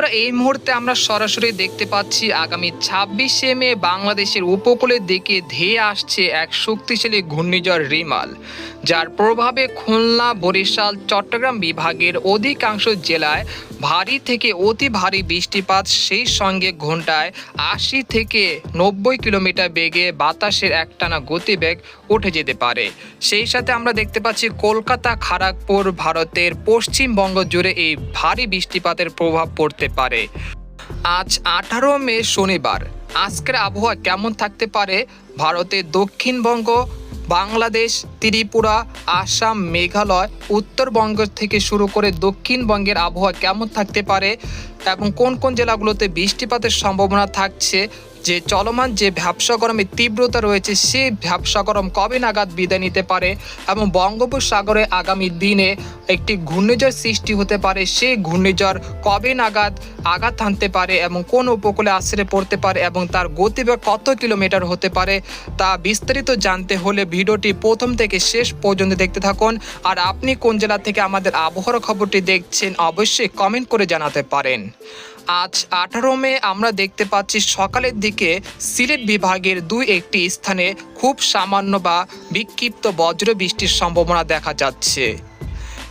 বন্ধুরা এই মুহূর্তে আমরা সরাসরি দেখতে পাচ্ছি আগামী ছাব্বিশে মে বাংলাদেশের উপকূলের দিকে ধেয়ে আসছে এক শক্তিশালী ঘূর্ণিঝড় রিমাল। যার প্রভাবে খুলনা, বরিশাল, চট্টগ্রাম বিভাগের অধিকাংশ জেলায় ভারী থেকে অতি ভারী বৃষ্টিপাত সেই সঙ্গে ঘন্টায় আশি থেকে নব্বই কিলোমিটার বেগে বাতাসের একটানা গতিবেগ উঠে যেতে পারে। সেই সাথে আমরা দেখতে পাচ্ছি কলকাতা খড়গপুর ভারতের পশ্চিমবঙ্গ জুড়ে এই ভারী বৃষ্টিপাতের প্রভাব পড়তে পারে। আজ আঠারো মে শনিবার। আজকের আবহাওয়া কেমন থাকতে পারে? ভারতের দক্ষিণবঙ্গ বাংলাদেশ ত্রিপুরা আসাম মেঘালয় উত্তরবঙ্গ থেকে শুরু করে দক্ষিণবঙ্গের আবহাওয়া কেমন থাকতে পারে? এবং কোন কোন জেলাগুলোতে বৃষ্টিপাতের সম্ভাবনা থাকছে, যে চলমান যে ভ্যাবসা গরমের তীব্রতা রয়েছে, সেই ভ্যাবসা গরম কবে নাগাদ বিদায় নিতে পারে এবং বঙ্গোপসাগরে আগামী দিনে একটি ঘূর্ণিঝড় সৃষ্টি হতে পারে, সেই ঘূর্ণিঝড় কবে নাগাদ আঘাত হানতে পারে এবং কোন উপকূলে আশ্রয় পড়তে পারে এবং তার গতিবেগ কত কিলোমিটার হতে পারে, তা বিস্তারিত জানতে হলে ভিডিওটি প্রথম থেকে শেষ পর্যন্ত দেখতে থাকুন। আর আপনি কোন জেলা থেকে আমাদের আবহাওয়ার খবরটি দেখছেন, অবশ্যই কমেন্ট করে জানাতে পারেন। আজ আঠারো মে আমরা দেখতে পাচ্ছি সকালের দিকে সিলেট বিভাগের দুই একটি স্থানে খুব সামান্য বা বিক্ষিপ্ত বজ্র বৃষ্টির সম্ভাবনা দেখা যাচ্ছে।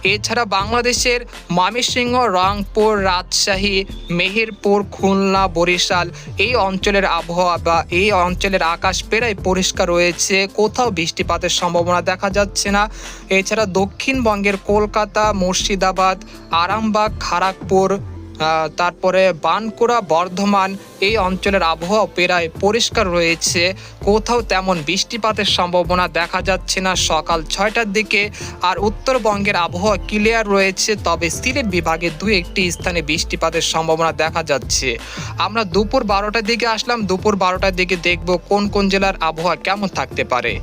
এছাড়া বাংলাদেশের ময়মনসিংহ, রংপুর, রাজশাহী, মেহেরপুর, খুলনা, বরিশাল এই অঞ্চলের আবহাওয়া বা এই অঞ্চলের আকাশ প্রায় পরিষ্কার রয়েছে, কোথাও বৃষ্টিপাতের সম্ভাবনা দেখা যাচ্ছে না। এছাড়া দক্ষিণবঙ্গের কলকাতা, মুর্শিদাবাদ, আরামবাগ খড়গপুর তারপরে বানকুড়া, বর্ধমান এই অঞ্চলের আবহাওয়া প্রায় পরিষ্কার রয়েছে। কোথাও তেমন বৃষ্টিপাতের সম্ভাবনা দেখা যাচ্ছে না। সকাল ছয়টার দিকে আর উত্তরবঙ্গের আবহাওয়া ক্লিয়ার রয়েছে, তবে সিলেট বিভাগে দু একটি স্থানে বৃষ্টিপাতের সম্ভাবনা দেখা যাচ্ছে। আমরা দুপুর বারোটার দিকে আসলাম, দুপুর বারোটার দিকে দেখব কোন কোন জেলার আবহাওয়া কেমন থাকতে পারে।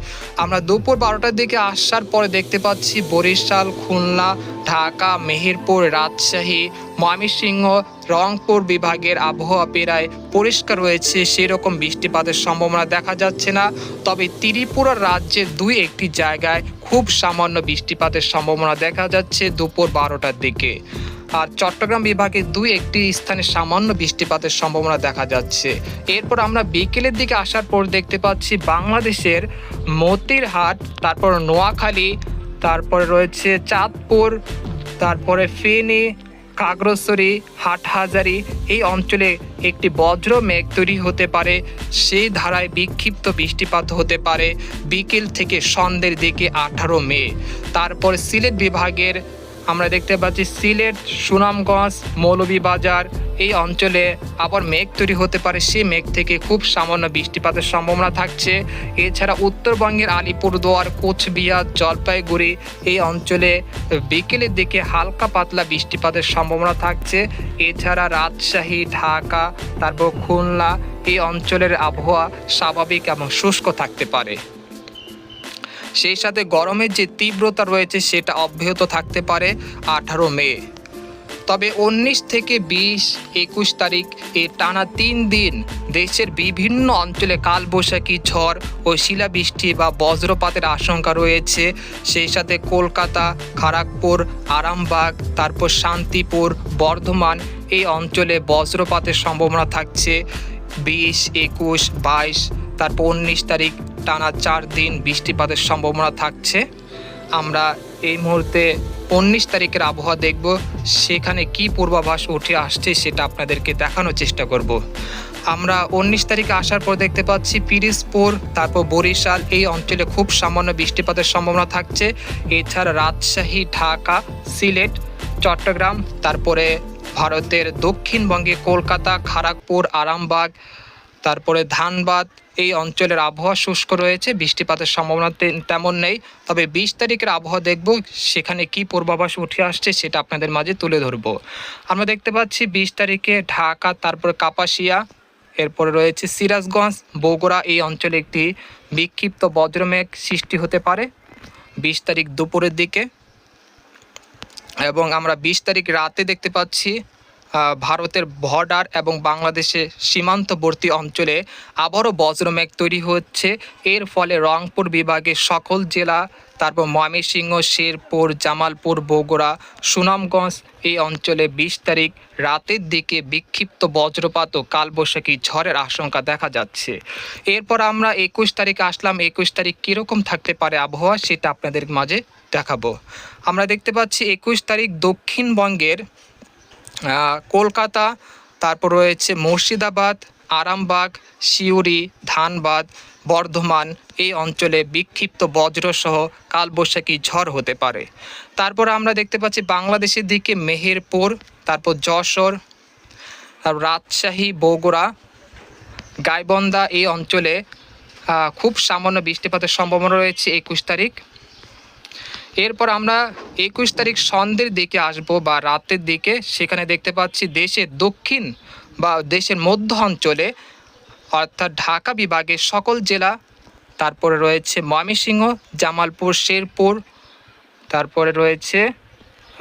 আমরা দুপুর বারোটার দিকে আসার পরে দেখতে পাচ্ছি বরিশাল, খুলনা, ঢাকা, মেহেরপুর, রাজশাহী ময়মনসিংহ, রংপুর বিভাগের আবহাওয়া প্রায় পরিষ্কার রয়েছে, সেরকম বৃষ্টিপাতের সম্ভাবনা দেখা যাচ্ছে না। তবে ত্রিপুরা রাজ্যের দুই একটি জায়গায় খুব সামান্য বৃষ্টিপাতের সম্ভাবনা দেখা যাচ্ছে দুপুর বারোটার দিকে। আর চট্টগ্রাম বিভাগে দুই একটি স্থানে সামান্য বৃষ্টিপাতের সম্ভাবনা দেখা যাচ্ছে। এরপর আমরা বিকেলের দিকে আসার পর দেখতে পাচ্ছি বাংলাদেশের মতিরহাট, তারপর নোয়াখালী, তারপরে রয়েছে চাঁদপুর, তারপরে ফেনী কাগরছড়ি হাটহাজারি এই অঞ্চলে একটি বজ্র মেঘ তৈরি হতে পারে। সেই ধারায় বিক্ষিপ্ত বৃষ্টিপাত হতে পারে। বিকেল থেকে সন্ধ্যের দিকে আঠারো মে। তারপর সিলেট বিভাগের আমরা দেখতে পাচ্ছি সিলেট, সুনামগঞ্জ, মৌলভীবাজার এই অঞ্চলে আবার মেঘ তৈরি হতে পারে। সেই মেঘ থেকে খুব সামান্য বৃষ্টিপাতের সম্ভাবনা থাকছে। এছাড়া উত্তরবঙ্গের আলিপুরদুয়ার, কোচবিহার, জলপাইগুড়ি এই অঞ্চলে বিকেলের দিকে হালকা পাতলা বৃষ্টিপাতের সম্ভাবনা থাকছে। এছাড়া রাজশাহী, ঢাকা, তারপর খুলনা এই অঞ্চলের আবহাওয়া স্বাভাবিক এবং শুষ্ক থাকতে পারে। সেই সাথে গরমের যে তীব্রতা রয়েছে, সেটা অব্যাহত থাকতে পারে আঠারো মে। তবে উনিশ থেকে বিশ একুশ তারিখ এ টানা তিন দিন দেশের বিভিন্ন অঞ্চলে কালবৈশাখী ঝড় ও শিলাবৃষ্টি বা বজ্রপাতের আশঙ্কা রয়েছে। সেই সাথে কলকাতা খড়গপুর আরামবাগ, তারপর শান্তিপুর, বর্ধমান এই অঞ্চলে বজ্রপাতের সম্ভাবনা থাকছে। বিশ, একুশ, বাইশ তারপর উনিশ তারিখ টানা চার দিন বৃষ্টিপাতের সম্ভাবনা থাকছে। আমরা এই মুহূর্তে উনিশ তারিখের আবহাওয়া দেখব, সেখানে কি পূর্বাভাস উঠে আসছে সেটা আপনাদেরকে দেখানোর চেষ্টা করব। আমরা উনিশ তারিখে আসার পর দেখতে পাচ্ছি পিরিজপুর, তারপর বরিশাল, এই অঞ্চলে খুব সামান্য বৃষ্টিপাতের সম্ভাবনা থাকছে। এছাড়া রাজশাহী, ঢাকা, সিলেট, চট্টগ্রাম, তারপরে ভারতের দক্ষিণবঙ্গে কলকাতা খড়গপুর আরামবাগ, তারপরে ধানবাদ এই অঞ্চলের আবহাওয়া শুষ্ক রয়েছে, বৃষ্টিপাতের সম্ভাবনা তেমন নেই। তবে বিশ তারিখের আবহাওয়া দেখব, সেখানে কি পূর্বাভাস উঠে আসছে সেটা আপনাদের মাঝে তুলে ধরবো। আমরা দেখতে পাচ্ছি বিশ তারিখে ঢাকা, তারপর কাপাসিয়া, এরপরে রয়েছে সিরাজগঞ্জ, বগুড়া এই অঞ্চলে একটি বিক্ষিপ্ত বজ্রমেঘ সৃষ্টি হতে পারে। বিশ তারিখ দুপুরের দিকে এবং আমরা বিশ তারিখ রাতে দেখতে পাচ্ছি ভারতের বর্ডার এবং বাংলাদেশের সীমান্তবর্তী অঞ্চলে আবারও বজ্রমেঘ তৈরি হচ্ছে। এর ফলে রংপুর বিভাগের সকল জেলা, তারপর ময়মনসিংহ, শেরপুর, জামালপুর, বগুড়া, সুনামগঞ্জ এই অঞ্চলে বিশ তারিখ রাতের দিকে বিক্ষিপ্ত বজ্রপাত ও কালবৈশাখী ঝড়ের আশঙ্কা দেখা যাচ্ছে। এরপর আমরা একুশ তারিখে আসলাম। একুশ তারিখ কীরকম থাকতে পারে আবহাওয়া সেটা আপনাদের মাঝে দেখাবো। আমরা দেখতে পাচ্ছি একুশ তারিখ দক্ষিণবঙ্গের কলকাতা, তারপর রয়েছে মুর্শিদাবাদ, আরামবাগ, সিউড়ি, ধানবাদ, বর্ধমান, এই অঞ্চলে বিক্ষিপ্ত বজ্রসহ কালবৈশাখী ঝড় হতে পারে। তারপর আমরা দেখতে পাচ্ছি বাংলাদেশের দিকে মেহেরপুর, তারপর যশোর রাজশাহী, বগুড়া গাইবন্দা এই অঞ্চলে খুব সামান্য বৃষ্টিপাতের সম্ভাবনা রয়েছে একুশ তারিখ। এরপর আমরা একুশ তারিখ সন্ধ্যের দিকে আসব বা রাতের দিকে। সেখানে দেখতে পাচ্ছি দেশের দক্ষিণ বা দেশের মধ্য অঞ্চলে, অর্থাৎ ঢাকা বিভাগের সকল জেলা, তারপরে রয়েছে ময়মনসিংহ, জামালপুর, শেরপুর, তারপরে রয়েছে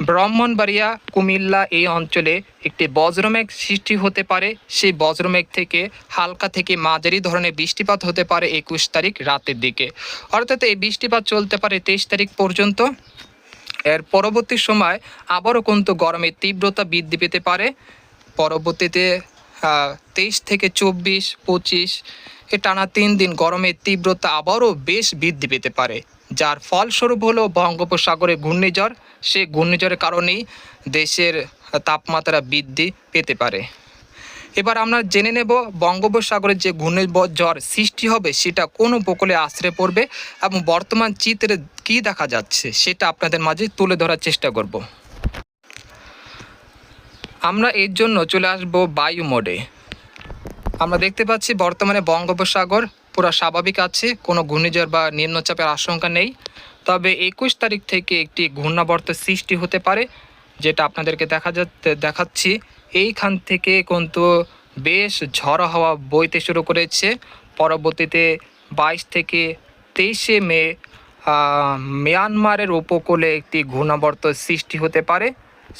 ব্রাহ্মণবাড়িয়া, কুমিল্লা এই অঞ্চলে একটি বজ্রমেঘ সৃষ্টি হতে পারে। সেই বজ্রমেঘ থেকে হালকা থেকে মাঝারি ধরনের বৃষ্টিপাত হতে পারে একুশ তারিখ রাতের দিকে। অর্থাৎ এই বৃষ্টিপাত চলতে পারে তেইশ তারিখ পর্যন্ত। এর পরবর্তী সময় আবারও কিন্তু গরমের তীব্রতা বৃদ্ধি পেতে পারে। পরবর্তীতে তেইশ থেকে চব্বিশ, পঁচিশ, এ টানা তিন দিন গরমের তীব্রতা আবারও বেশ বৃদ্ধি পেতে পারে। যার ফলস্বরূপ হলো বঙ্গোপসাগরে ঘূর্ণিঝড়। সে ঘূর্ণিঝড়ের কারণেই দেশের তাপমাত্রা বৃদ্ধি পেতে পারে। এবার আমরা জেনে নেব বঙ্গোপসাগরে যে ঘূর্ণিঝড় সৃষ্টি হবে, সেটা কোন উপকূলে আশ্রয় পড়বে এবং বর্তমান চিত্রে কী দেখা যাচ্ছে, সেটা আপনাদের মাঝে তুলে ধরার চেষ্টা করব। আমরা এর জন্য চলে আসব বায়ু মোডে। আমরা দেখতে পাচ্ছি বর্তমানে বঙ্গোপসাগর পুরো স্বাভাবিক আছে, কোনো ঘূর্ণিঝড় বা নিম্নচাপের আশঙ্কা নেই। তবে একুশ তারিখ থেকে একটি ঘূর্ণাবর্ত সৃষ্টি হতে পারে, যেটা আপনাদেরকে দেখা যাচ্ছে দেখাচ্ছি। এইখান থেকে কিন্তু বেশ ঝড়ো হাওয়া বইতে শুরু করেছে। পরবর্তীতে বাইশ থেকে তেইশে মে মিয়ানমারের উপকূলে একটি ঘূর্ণাবর্ত সৃষ্টি হতে পারে।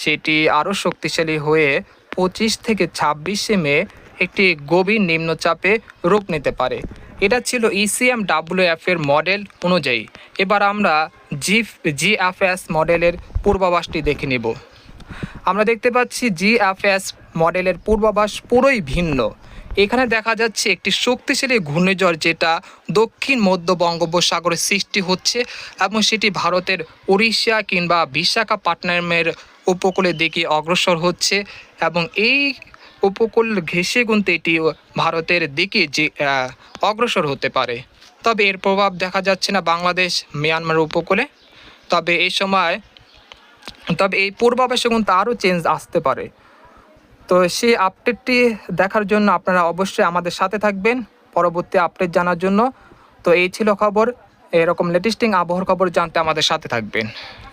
সেটি আরও শক্তিশালী হয়ে পঁচিশ থেকে ছাব্বিশে মে একটি গভীর নিম্নচাপে রূপ নিতে পারে। এটা ছিল E ইসিএম ডাব্লিউএফ এর মডেল অনুযায়ী। এবার আমরা জি জিএফএস মডেলের পূর্বাভাসটি দেখে নেব। আমরা দেখতে পাচ্ছি জিএফএস মডেলের পূর্বাভাস পুরোই ভিন্ন। এখানে দেখা যাচ্ছে একটি শক্তিশালী ঘূর্ণিঝড় যেটা দক্ষিণ মধ্য বঙ্গোপসাগরে সৃষ্টি হচ্ছে এবং সেটি ভারতের উড়িষ্যা কিংবা বিশাখাপাট্টনামের উপকূলের দিকে অগ্রসর হচ্ছে এবং এই উপকূল ঘেঁষে কিন্তু এটি ভারতের দিকে যে অগ্রসর হতে পারে। তবে এর প্রভাব দেখা যাচ্ছে না বাংলাদেশ, মিয়ানমার উপকূলে। তবে এই সময়, তবে এই পূর্বাভাসে কিন্তু আরও চেঞ্জ আসতে পারে। তো সেই আপডেটটি দেখার জন্য আপনারা অবশ্যই আমাদের সাথে থাকবেন পরবর্তী আপডেট জানার জন্য। তো এই ছিল খবর, এরকম লেটেস্টিং আবহাওয়ার খবর জানতে আমাদের সাথে থাকবেন।